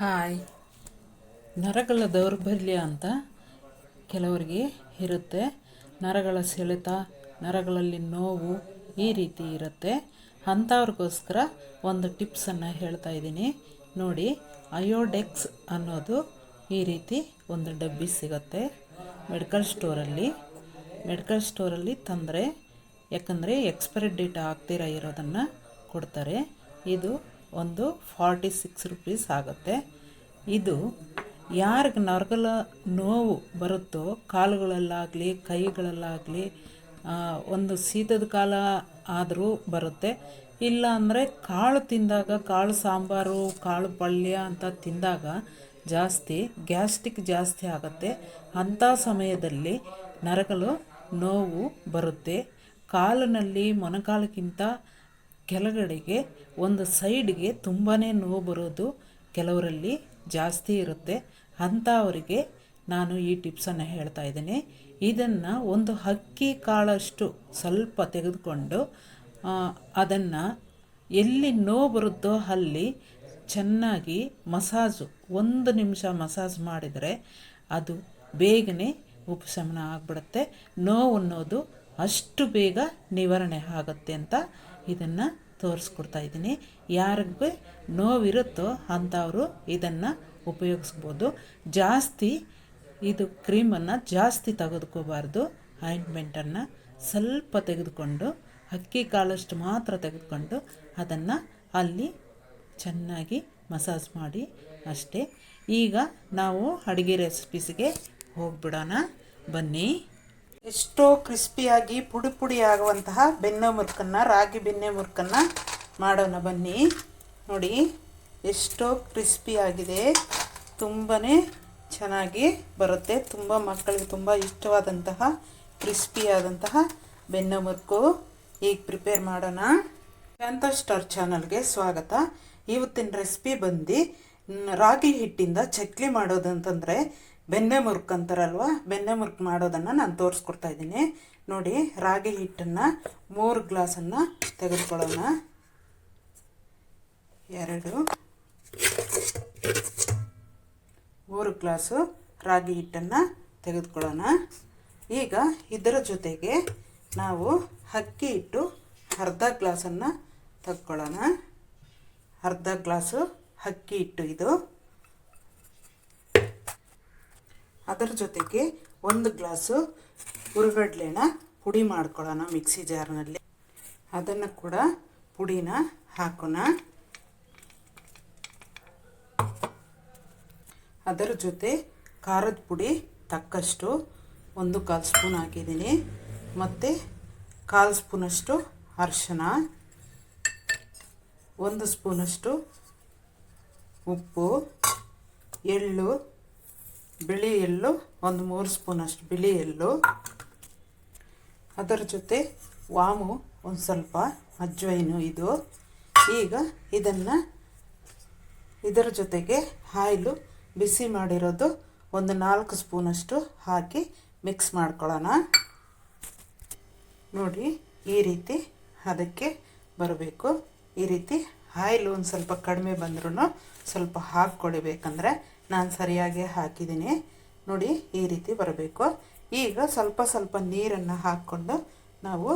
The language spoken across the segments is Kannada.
ಹಾಯ್. ನರಗಳ ದೌರ್ಬಲ್ಯ ಅಂತ ಕೆಲವರಿಗೆ ಇರುತ್ತೆ. ನರಗಳ ಸೆಳೆತ, ನರಗಳಲ್ಲಿ ನೋವು ಈ ರೀತಿ ಇರುತ್ತೆ. ಅಂಥವ್ರಿಗೋಸ್ಕರ ಒಂದು ಟಿಪ್ಸನ್ನು ಹೇಳ್ತಾ ಇದ್ದೀನಿ. ನೋಡಿ, ಅಯೋಡೆಕ್ಸ್ ಅನ್ನೋದು ಈ ರೀತಿ ಒಂದು ಡಬ್ಬಿ ಸಿಗುತ್ತೆ ಮೆಡಿಕಲ್ ಸ್ಟೋರಲ್ಲಿ. ಮೆಡಿಕಲ್ ಸ್ಟೋರಲ್ಲಿ ತಂದರೆ, ಯಾಕಂದರೆ ಎಕ್ಸ್ಪೈರಿ ಡೇಟ್ ಆಗ್ತೀರ ಇರೋದನ್ನು ಕೊಡ್ತಾರೆ. ಇದು ಒಂದು ಫಾರ್ಟಿ ಸಿಕ್ಸ್ ರುಪೀಸ್ ಆಗುತ್ತೆ. ಇದು ಯಾರಿಗೆ ನರಗಲ ನೋವು ಬರುತ್ತೋ ಕಾಲುಗಳಲ್ಲಾಗಲಿ, ಕೈಗಳಲ್ಲಾಗಲಿ ಒಂದು ಶೀತದ ಕಾಲ ಆದರೂ ಬರುತ್ತೆ. ಇಲ್ಲ ಅಂದರೆ ಕಾಳು ತಿಂದಾಗ ಕಾಳು ಸಾಂಬಾರು, ಕಾಳು ಪಲ್ಯ ಅಂತ ತಿಂದಾಗ ಜಾಸ್ತಿ, ಗ್ಯಾಸ್ಟ್ರಿಕ್ ಜಾಸ್ತಿ ಆಗುತ್ತೆ. ಅಂಥ ಸಮಯದಲ್ಲಿ ನರಗಲು ನೋವು ಬರುತ್ತೆ. ಕಾಲಿನಲ್ಲಿ ಮೊಣಕಾಲಕ್ಕಿಂತ ಕೆಳಗಡೆಗೆ ಒಂದು ಸೈಡ್ಗೆ ತುಂಬಾ ನೋವು ಬರೋದು ಕೆಲವರಲ್ಲಿ ಜಾಸ್ತಿ ಇರುತ್ತೆ. ಅಂಥವರಿಗೆ ನಾನು ಈ ಟಿಪ್ಸನ್ನು ಹೇಳ್ತಾ ಇದ್ದೀನಿ. ಇದನ್ನು ಒಂದು ಅಕ್ಕಿ ಕಾಳಷ್ಟು ಸ್ವಲ್ಪ ತೆಗೆದುಕೊಂಡು ಅದನ್ನು ಎಲ್ಲಿ ನೋವು ಬರುತ್ತೋ ಅಲ್ಲಿ ಚೆನ್ನಾಗಿ ಮಸಾಜು, ಒಂದು ನಿಮಿಷ ಮಸಾಜ್ ಮಾಡಿದರೆ ಅದು ಬೇಗನೆ ಉಪಶಮನ ಆಗಿಬಿಡುತ್ತೆ. ನೋವು ಅನ್ನೋದು ಅಷ್ಟು ಬೇಗ ನಿವಾರಣೆ ಆಗುತ್ತೆ ಅಂತ ಇದನ್ನು ತೋರಿಸ್ಕೊಡ್ತಾ ಇದ್ದೀನಿ. ಯಾರಿಗೆ ನೋವಿರುತ್ತೋ ಅಂಥವರು ಇದನ್ನು ಉಪಯೋಗಿಸ್ಬೋದು. ಜಾಸ್ತಿ ಇದು ಕ್ರೀಮನ್ನು ಜಾಸ್ತಿ ತೆಗೆದುಕೋಬಾರ್ದು. ಆಯಿಂಟ್ಮೆಂಟನ್ನು ಸ್ವಲ್ಪ ತೆಗೆದುಕೊಂಡು, ಅಕ್ಕಿ ಕಾಳಷ್ಟು ಮಾತ್ರ ತೆಗೆದುಕೊಂಡು ಅದನ್ನು ಅಲ್ಲಿ ಚೆನ್ನಾಗಿ ಮಸಾಜ್ ಮಾಡಿ ಅಷ್ಟೇ. ಈಗ ನಾವು ಅಡುಗೆ ರೆಸಿಪೀಸ್ಗೆ ಹೋಗ್ಬಿಡೋಣ. ಬನ್ನಿ. ಎಷ್ಟೋ ಕ್ರಿಸ್ಪಿಯಾಗಿ ಪುಡಿ ಪುಡಿ ಆಗುವಂತಹ ಮುರುಕನ್ನು ರಾಗಿ ಬೆಣ್ಣೆ ಮುರುಕನ್ನು ಮಾಡೋಣ ಬನ್ನಿ. ನೋಡಿ, ಎಷ್ಟೋ ಕ್ರಿಸ್ಪಿಯಾಗಿದೆ. ತುಂಬಾ ಚೆನ್ನಾಗಿ ಬರುತ್ತೆ. ತುಂಬ ಮಕ್ಕಳಿಗೆ ತುಂಬ ಇಷ್ಟವಾದಂತಹ ಕ್ರಿಸ್ಪಿಯಾದಂತಹ ಬೆಣ್ಣೆ ಮುರುಕು ಈಗ ಪ್ರಿಪೇರ್ ಮಾಡೋಣ. ಶಾಂತ ಸ್ಟಾರ್ ಚಾನಲ್ಗೆ ಸ್ವಾಗತ. ಇವತ್ತಿನ ರೆಸಿಪಿ ಬಂದು ರಾಗಿ ಹಿಟ್ಟಿಂದ ಚಕ್ಲಿ ಮಾಡೋದು ಮುರ್ಕ್ ಮುರುಕು ಅಂತಾರಲ್ವ? ಬೆನ್ನೆ ಮುರ್ಕ್ ಮಾಡೋದನ್ನು ನಾನು ತೋರಿಸ್ಕೊಡ್ತಾ ಇದ್ದೀನಿ. ನೋಡಿ, ರಾಗಿ ಹಿಟ್ಟನ್ನು ಮೂರು ಗ್ಲಾಸನ್ನು ತೆಗೆದುಕೊಳ್ಳೋಣ. ಎರಡು. ಮೂರು ಗ್ಲಾಸು ರಾಗಿ ಹಿಟ್ಟನ್ನು ತೆಗೆದುಕೊಳ್ಳೋಣ. ಈಗ ಇದರ ಜೊತೆಗೆ ನಾವು ಅಕ್ಕಿ ಹಿಟ್ಟು ಅರ್ಧ ಗ್ಲಾಸನ್ನು ತಗೊಳ್ಳೋಣ ಅರ್ಧ ಗ್ಲಾಸು ಅಕ್ಕಿ ಹಿಟ್ಟು ಇದು. ಅದರ ಜೊತೆಗೆ ಒಂದು ಗ್ಲಾಸು ಹುರುಗಡ್ಲೆನ ಪುಡಿ ಮಾಡ್ಕೊಳ್ಳೋಣ ಮಿಕ್ಸಿ ಜಾರ್ನಲ್ಲಿ. ಅದನ್ನು ಕೂಡ ಪುಡಿನ ಹಾಕೋಣ. ಅದರ ಜೊತೆ ಖಾರದ ಪುಡಿ ತಕ್ಕಷ್ಟು ಒಂದು ಕಾಲು ಸ್ಪೂನ್ ಹಾಕಿದ್ದೀನಿ. ಮತ್ತು ಕಾಲು ಸ್ಪೂನಷ್ಟು ಅರಿಶಿನ ಒಂದು ಸ್ಪೂನಷ್ಟು ಉಪ್ಪು, ಎಳ್ಳು ಬಿಳಿ ಎಳ್ಳು, ಒಂದು ಮೂರು ಸ್ಪೂನಷ್ಟು ಬಿಳಿ ಎಳ್ಳು. ಅದರ ಜೊತೆ ವಾಮು ಒಂದು ಸ್ವಲ್ಪ ಅಜ್ವೈನು ಇದು. ಈಗ ಇದನ್ನು ಇದರ ಜೊತೆಗೆ ಆಯಿಲು ಬಿಸಿ ಮಾಡಿರೋದು ಒಂದು ನಾಲ್ಕು ಸ್ಪೂನಷ್ಟು ಹಾಕಿ ಮಿಕ್ಸ್ ಮಾಡ್ಕೊಳ್ಳೋಣ. ನೋಡಿ ಈ ರೀತಿ ಅದಕ್ಕೆ ಬರಬೇಕು. ಈ ರೀತಿ ಆಯಿಲ್ ಒಂದು ಸ್ವಲ್ಪ ಕಡಿಮೆ ಬಂದ್ರೂ ಸ್ವಲ್ಪ ಹಾಕ್ಕೊಡಿಬೇಕಂದ್ರೆ ನಾನು ಸರಿಯಾಗಿ ಹಾಕಿದ್ದೀನಿ ನೋಡಿ, ಈ ರೀತಿ ಬರಬೇಕು. ಈಗ ಸ್ವಲ್ಪ ಸ್ವಲ್ಪ ನೀರನ್ನು ಹಾಕ್ಕೊಂಡು ನಾವು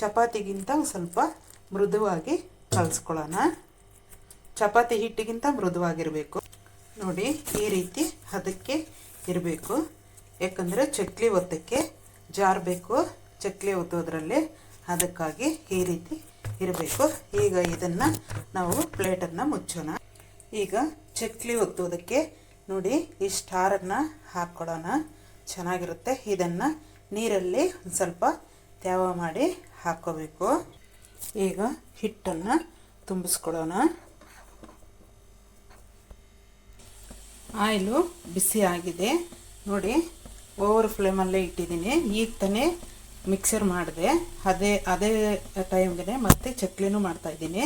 ಚಪಾತಿಗಿಂತ ಸ್ವಲ್ಪ ಮೃದುವಾಗಿ ಕಲಿಸ್ಕೊಳ್ಳೋಣ. ಚಪಾತಿ ಹಿಟ್ಟಿಗಿಂತ ಮೃದುವಾಗಿರಬೇಕು. ನೋಡಿ, ಈ ರೀತಿ ಅದಕ್ಕೆ ಇರಬೇಕು. ಯಾಕಂದರೆ ಚಕ್ಲಿ ಒತ್ತಕ್ಕೆ ಜಾರಬೇಕು. ಚಕ್ಲಿ ಒತ್ತೋದ್ರಲ್ಲಿ ಅದಕ್ಕಾಗಿ ಈ ರೀತಿ ಇರಬೇಕು. ಈಗ ಇದನ್ನು ನಾವು ಪ್ಲೇಟನ್ನು ಮುಚ್ಚೋಣ. ಈಗ ಚಕ್ಲಿ ಒತ್ತೋದಕ್ಕೆ ನೋಡಿ, ಈ ಸ್ಟಾರನ್ನು ಹಾಕ್ಕೊಡೋಣ. ಚೆನ್ನಾಗಿರುತ್ತೆ. ಇದನ್ನು ನೀರಲ್ಲಿ ಒಂದು ಸ್ವಲ್ಪ ತ್ಯಾವ ಮಾಡಿ ಹಾಕ್ಕೋಬೇಕು. ಈಗ ಹಿಟ್ಟನ್ನು ತುಂಬಿಸ್ಕೊಡೋಣ. ಆಯಿಲು ಬಿಸಿ ಆಗಿದೆ ನೋಡಿ ಓವರ್ ಫ್ಲೇಮಲ್ಲೇ ಇಟ್ಟಿದ್ದೀನಿ. ಈಗ ತಾನೇ ಮಿಕ್ಸರ್ ಮಾಡಿದೆ, ಅದೇ ಅದೇ ಟೈಮ್ಗೆ ಮತ್ತೆ ಚಕ್ಲಿನೂ ಮಾಡ್ತಾಯಿದ್ದೀನಿ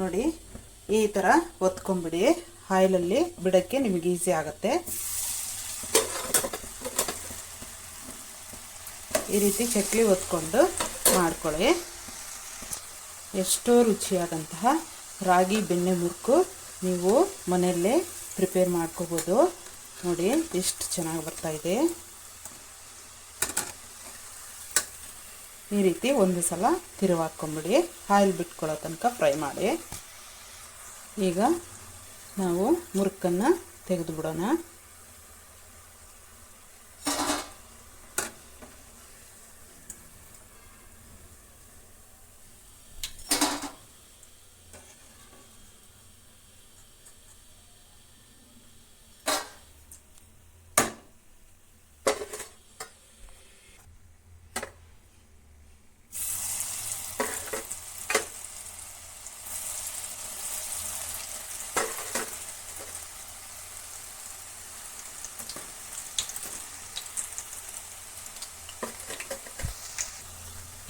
ನೋಡಿ, ಈ ಥರ ಒತ್ಕೊಂಬಿಡಿ. ಆಯಿಲಲ್ಲಿ ಬಿಡೋಕ್ಕೆ ನಿಮಗೆ ಈಸಿ ಆಗುತ್ತೆ. ಈ ರೀತಿ ಚಕ್ಲಿ ಒತ್ಕೊಂಡು ಮಾಡ್ಕೊಳ್ಳಿ. ಎಷ್ಟೋ ರುಚಿಯಾದಂತಹ ರಾಗಿ ಬೆಣ್ಣೆ ಮುರುಕು ನೀವು ಮನೆಯಲ್ಲೇ ಪ್ರಿಪೇರ್ ಮಾಡ್ಕೋಬೋದು. ನೋಡಿ, ಎಷ್ಟು ಚೆನ್ನಾಗಿ ಬರ್ತಾ ಈ ರೀತಿ ಒಂದು ಸಲ ತಿರುವು ಹಾಕ್ಕೊಂಬಿಡಿ ಆಯಿಲ್ ಬಿಟ್ಕೊಳ್ಳೋ ತನಕ ಫ್ರೈ ಮಾಡಿ. ಈಗ ನಾವು ಮುರುಕನ್ನು ತೆಗೆದು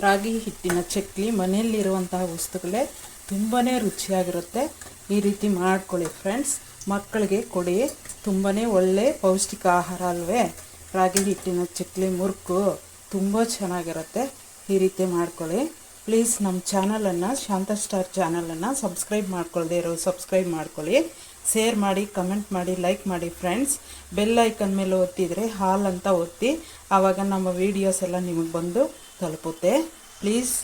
ರಾಗಿ ಹಿಟ್ಟಿನ ಚಕ್ಲಿ, ಮನೆಯಲ್ಲಿರುವಂತಹ ವಸ್ತುಗಳೇ ತುಂಬಾ ರುಚಿಯಾಗಿರುತ್ತೆ. ಈ ರೀತಿ ಮಾಡ್ಕೊಳ್ಳಿ ಫ್ರೆಂಡ್ಸ್ ಮಕ್ಕಳಿಗೆ ಕೊಡಿ. ತುಂಬಾ ಒಳ್ಳೆ ಪೌಷ್ಟಿಕ ಆಹಾರ ಅಲ್ವೇ? ರಾಗಿ ಹಿಟ್ಟಿನ ಚಕ್ಲಿ ಮುರುಕು ತುಂಬ ಚೆನ್ನಾಗಿರುತ್ತೆ. ಈ ರೀತಿ ಮಾಡ್ಕೊಳ್ಳಿ. ಪ್ಲೀಸ್ ನಮ್ಮ ಚಾನಲನ್ನು ಶಾಂತ ಸ್ಟಾರ್ ಚಾನಲನ್ನು ಸಬ್ಸ್ಕ್ರೈಬ್ ಮಾಡ್ಕೊಳ್ಳದೆ ಇರೋ ಸಬ್ಸ್ಕ್ರೈಬ್ ಮಾಡ್ಕೊಳ್ಳಿ. ಶೇರ್ ಮಾಡಿ ಕಮೆಂಟ್ ಮಾಡಿ ಲೈಕ್ ಮಾಡಿ ಫ್ರೆಂಡ್ಸ್ ಬೆಲ್ ಐಕನ್ ಮೇಲೆ ಒತ್ತಿದರೆ ಹಾಲ್ ಅಂತ ಒತ್ತಿ. ಆವಾಗ ನಮ್ಮ ವೀಡಿಯೋಸ್ ಎಲ್ಲ ನಿಮಗೆ ಬಂದು ತಲುಪುತ್ತೆ. ಪ್ಲೀಸ್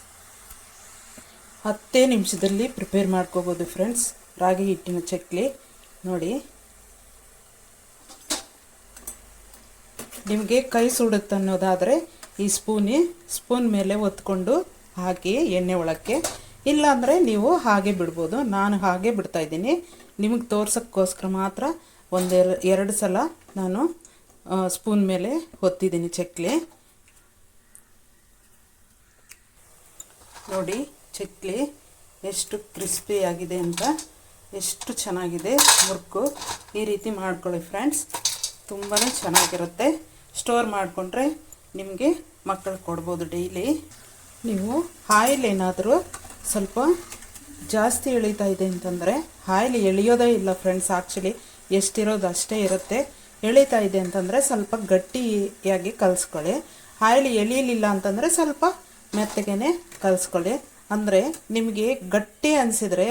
ಹತ್ತೇ ನಿಮಿಷದಲ್ಲಿ ಪ್ರಿಪೇರ್ ಮಾಡ್ಕೋಬೋದು ಫ್ರೆಂಡ್ಸ್ ರಾಗಿ ಹಿಟ್ಟಿನ ಚಕ್ಲಿ. ನೋಡಿ. ನಿಮಗೆ ಕೈ ಸುಡುತ್ತೆ ಅನ್ನೋದಾದರೆ ಈ ಸ್ಪೂನಿ ಸ್ಪೂನ್ ಮೇಲೆ ಒತ್ಕೊಂಡು ಹಾಕಿ ಎಣ್ಣೆ ಒಳಕ್ಕೆ. ಇಲ್ಲಾಂದರೆ ನೀವು ಹಾಗೆ ಬಿಡ್ಬೋದು. ನಾನು ಹಾಗೆ ಬಿಡ್ತಾ ಇದ್ದೀನಿ. ನಿಮಗೆ ತೋರ್ಸೋಕ್ಕೋಸ್ಕರ ಮಾತ್ರ ಒಂದೆರ, ಎರಡು ಸಲ ನಾನು ಸ್ಪೂನ್ ಮೇಲೆ ಒತ್ತಿದ್ದೀನಿ ಚಕ್ಲಿ. ನೋಡಿ, ಚಕ್ಲಿ ಎಷ್ಟು ಕ್ರಿಸ್ಪಿ ಆಗಿದೆ ಅಂತ, ಎಷ್ಟು ಚೆನ್ನಾಗಿದೆ ಮುರುಕು. ಈ ರೀತಿ ಮಾಡ್ಕೊಳ್ಳಿ ಫ್ರೆಂಡ್ಸ್ ತುಂಬಾ ಚೆನ್ನಾಗಿರುತ್ತೆ. ಸ್ಟೋರ್ ಮಾಡಿಕೊಂಡ್ರೆ ನಿಮಗೆ ಮಕ್ಕಳು ಕೊಡ್ಬೋದು ಡೈಲಿ ನೀವು ಆಯಿಲ್ ಏನಾದರೂ ಸ್ವಲ್ಪ ಜಾಸ್ತಿ ಎಳೀತಾ ಇದೆ ಅಂತಂದರೆ ಆಯಿಲ್ ಎಳೆಯೋದೇ ಇಲ್ಲ ಫ್ರೆಂಡ್ಸ್ ಆ್ಯಕ್ಚುಲಿ ಎಷ್ಟಿರೋದು ಅಷ್ಟೇ ಇರುತ್ತೆ. ಎಳೀತಾ ಇದೆ ಅಂತಂದರೆ ಸ್ವಲ್ಪ ಗಟ್ಟಿಯಾಗಿ ಕಲಿಸ್ಕೊಳ್ಳಿ. ಆಯಿಲ್ ಎಳೀಲಿಲ್ಲ ಅಂತಂದರೆ ಸ್ವಲ್ಪ ಮೆತ್ತಗೆ ಕಲಿಸ್ಕೊಳ್ಳಿ. ಅಂದರೆ ನಿಮಗೆ ಗಟ್ಟಿ ಅನಿಸಿದರೆ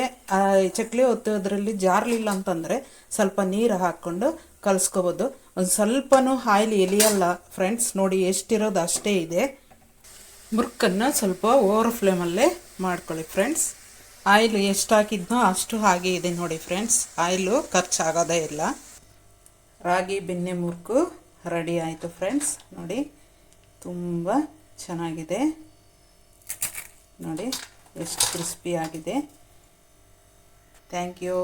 ಚಕ್ಲಿ ಒತ್ತೋದ್ರಲ್ಲಿ ಜಾರಲಿಲ್ಲ ಅಂತಂದರೆ ಸ್ವಲ್ಪ ನೀರು ಹಾಕ್ಕೊಂಡು ಕಲಿಸ್ಕೋಬೋದು. ಒಂದು ಸ್ವಲ್ಪನೂ ಆಯಿಲ್ ಎಲಿಯಲ್ಲ ಫ್ರೆಂಡ್ಸ್ ನೋಡಿ ಎಷ್ಟಿರೋದು ಅಷ್ಟೇ ಇದೆ. ಮುರುಕನ್ನು ಸ್ವಲ್ಪ ಓವರ್ ಫ್ಲೇಮಲ್ಲೇ ಮಾಡ್ಕೊಳ್ಳಿ ಫ್ರೆಂಡ್ಸ್ ಆಯಿಲ್ ಎಷ್ಟು ಹಾಕಿದ್ನೋ ಅಷ್ಟು ಹಾಗೆ ಇದೆ ನೋಡಿ ಫ್ರೆಂಡ್ಸ್ ಆಯಿಲು ಖರ್ಚಾಗೋದೇ ಇಲ್ಲ. ರಾಗಿ ಬೆನ್ನೆ ಮುರುಕು, ರೆಡಿ ಆಯಿತು ಫ್ರೆಂಡ್ಸ್ ನೋಡಿ, ತುಂಬ ಚೆನ್ನಾಗಿದೆ. ನೋಡಿ ಎಷ್ಟು ಕ್ರಿಸ್ಪಿ ಆಗಿದೆ. Thank you.